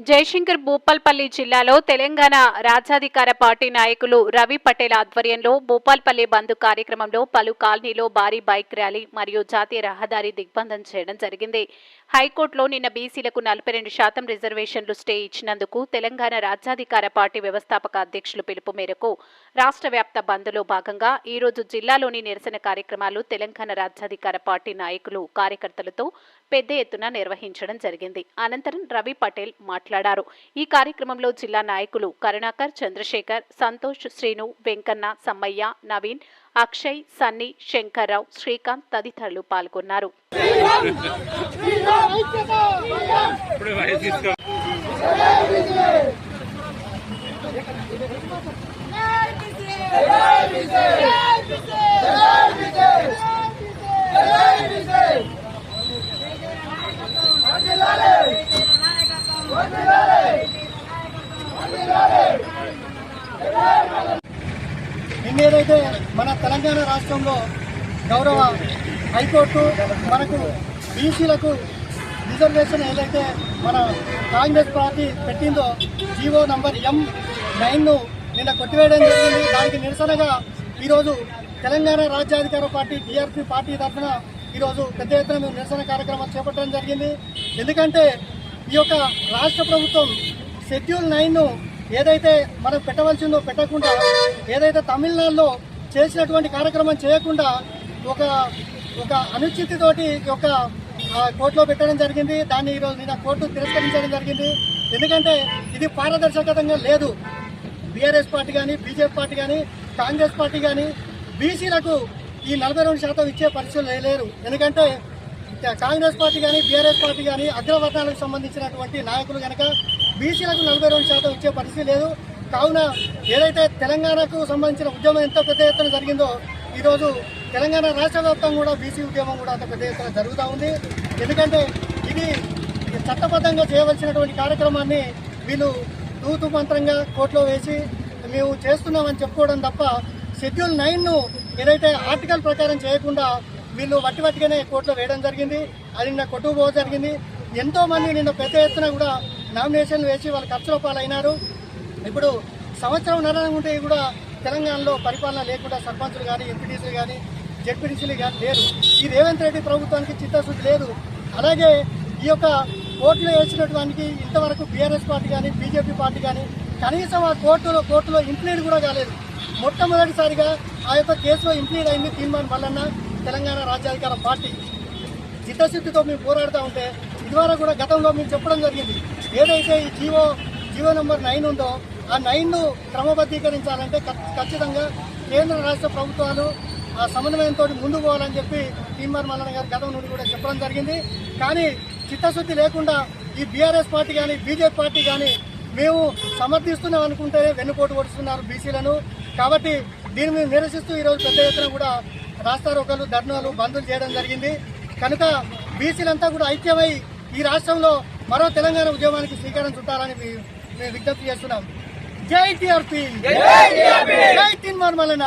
జయశంకర్ భూపాల్పల్లి జిల్లాలో తెలంగాణ రాజ్యాధికార పార్టీ నాయకులు రవి పటేల్ ఆధ్వర్యంలో భూపాల్పల్లి బంద్ కార్యక్రమంలో పలు కాలనీలో భారీ బైక్ ర్యాలీ మరియు జాతీయ రహదారి దిగ్బంధం చేయడం జరిగింది. హైకోర్టులో నిన్న బీసీలకు నలభై రెండు శాతం రిజర్వేషన్లు స్టే ఇచ్చినందుకు తెలంగాణ రాజ్యాధికార పార్టీ వ్యవస్థాపక అధ్యక్షులు పిలుపు మేరకు రాష్ట్ర వ్యాప్త బంద్లో భాగంగా ఈ రోజు జిల్లాలోని నిరసన కార్యక్రమాలు తెలంగాణ రాజ్యాధికార పార్టీ నాయకులు కార్యకర్తలతో పెద్ద ఎత్తున నిర్వహించడం జరిగింది. అనంతరం రవి పటేల్ మాట్లాడారు మాట్లాడారు. ఈ కార్యక్రమంలో జిల్లా నాయకులు కరుణాకర్ చంద్రశేఖర్ సంతోష్ శ్రీను వెంకన్న సమ్మయ్య నవీన్ అక్షయ్ సన్నీ శంకర్రావు శ్రీకాంత్ తదితరులు పాల్గొన్నారు. ఇప్పుడే తెలంగాణ రాష్ట్రంలో గౌరవ హైకోర్టు మనకు బీసీలకు రిజర్వేషన్ ఏదైతే మన కాంగ్రెస్ పార్టీ పెట్టిందో జీవో నంబర్ ఎం నైన్ను నిన్న కొట్టివేయడం జరిగింది. దానికి నిరసనగా ఈరోజు తెలంగాణ రాజ్యాధికార పార్టీ టీఆర్పీ పార్టీ తరఫున ఈరోజు పెద్ద ఎత్తున మేము నిరసన కార్యక్రమం చేపట్టడం జరిగింది. ఎందుకంటే ఈ యొక్క రాష్ట్ర ప్రభుత్వం షెడ్యూల్ నైన్ను ఏదైతే మనం పెట్టవలసిందో పెట్టకుండా ఏదైతే తమిళనాడులో చేసినటువంటి కార్యక్రమం చేయకుండా ఒక ఒక అనుచితితోటి ఒక కోర్టులో పెట్టడం జరిగింది. దాన్ని ఈరోజు నిన్న కోర్టు తిరస్కరించడం జరిగింది. ఎందుకంటే ఇది పారదర్శకతంగా లేదు. బీఆర్ఎస్ పార్టీ కానీ బీజేపీ పార్టీ కానీ కాంగ్రెస్ పార్టీ కానీ బీసీలకు ఈ నలభై రెండు శాతం ఇచ్చే పరిస్థితులు లేరు. ఎందుకంటే కాంగ్రెస్ పార్టీ కానీ బీఆర్ఎస్ పార్టీ కానీ అగ్రవర్ణాలకు సంబంధించినటువంటి నాయకులు కనుక బీసీలకు నలభై రెండు శాతం ఇచ్చే పరిస్థితి లేదు. కావున ఏదైతే తెలంగాణకు సంబంధించిన ఉద్యమం ఎంత పెద్ద ఎత్తున జరిగిందో ఈరోజు తెలంగాణ రాష్ట్ర వ్యాప్తంగా కూడా బీసీ ఉద్యమం కూడా అంత పెద్ద ఎత్తున జరుగుతూ ఉంది. ఎందుకంటే ఇది చట్టబద్ధంగా చేయవలసినటువంటి కార్యక్రమాన్ని వీళ్ళు తూతు మంత్రంగా కోర్టులో వేసి మేము చేస్తున్నామని చెప్పుకోవడం తప్ప షెడ్యూల్ నైన్ను ఏదైతే ఆర్టికల్ ప్రకారం చేయకుండా వీళ్ళు వట్టి వట్టిగానే కోర్టులో వేయడం జరిగింది. అది నిన్న కొట్టుకుపోవడం జరిగింది. ఎంతో మంది నిన్న పెద్ద ఎత్తున కూడా నామినేషన్లు వేసి వాళ్ళు ఖర్చుల పాలైనారు. ఇప్పుడు సంవత్సరం నర ఉంటే కూడా తెలంగాణలో పరిపాలన లేకుండా సర్పంచులు కానీ ఎంపీటీసీలు కానీ జెడ్పీటీసీలు కానీ లేరు. ఈ రేవంత్ రెడ్డి ప్రభుత్వానికి చిత్తశుద్ధి లేదు. అలాగే ఈ యొక్క కోర్టులో వేసినటువంటి ఇంతవరకు బీఆర్ఎస్ పార్టీ కానీ బీజేపీ పార్టీ కానీ కనీసం ఆ కోర్టులో కోర్టులో ఇంప్లీడ్ కూడా కాలేదు. మొట్టమొదటిసారిగా ఆ యొక్క కేసులో ఇంప్లీడ్ అయింది తీర్మాన్ మల్లన్న తెలంగాణ రాజ్యాధికార పార్టీ. చిత్తశుద్ధితో మేము పోరాడుతూ ఉంటే ఇదివరకు కూడా గతంలో మేము చెప్పడం జరిగింది. ఏదైతే ఈ జీవో జీవో నెంబర్ నైన్ ఉందో ఆ నైన్ను క్రమబద్ధీకరించాలంటే ఖచ్చితంగా కేంద్ర రాష్ట్ర ప్రభుత్వాలు ఆ సమన్వయంతో ముందుకు పోవాలని చెప్పి తీన్మార్ మల్లన్న గారు గతం నుండి కూడా చెప్పడం జరిగింది. కానీ చిత్తశుద్ధి లేకుండా ఈ బీఆర్ఎస్ పార్టీ కానీ బీజేపీ పార్టీ కానీ మేము సమర్థిస్తున్నాం అనుకుంటే వెన్నుపోటు పడుతున్నారు బీసీలను. కాబట్టి దీన్ని మేము నిరసిస్తూ ఈరోజు పెద్ద ఎత్తున కూడా రాస్తారోకలు ధర్నాలు బంధులు చేయడం జరిగింది. కనుక బీసీలంతా కూడా ఐక్యమై ఈ రాష్ట్రంలో మరో తెలంగాణ ఉద్యమానికి శ్రీకారం చుట్టాలని మేము విజ్ఞప్తి చేస్తున్నాం. జై టీఆర్పీ. జై తిన్మార్ మల్లన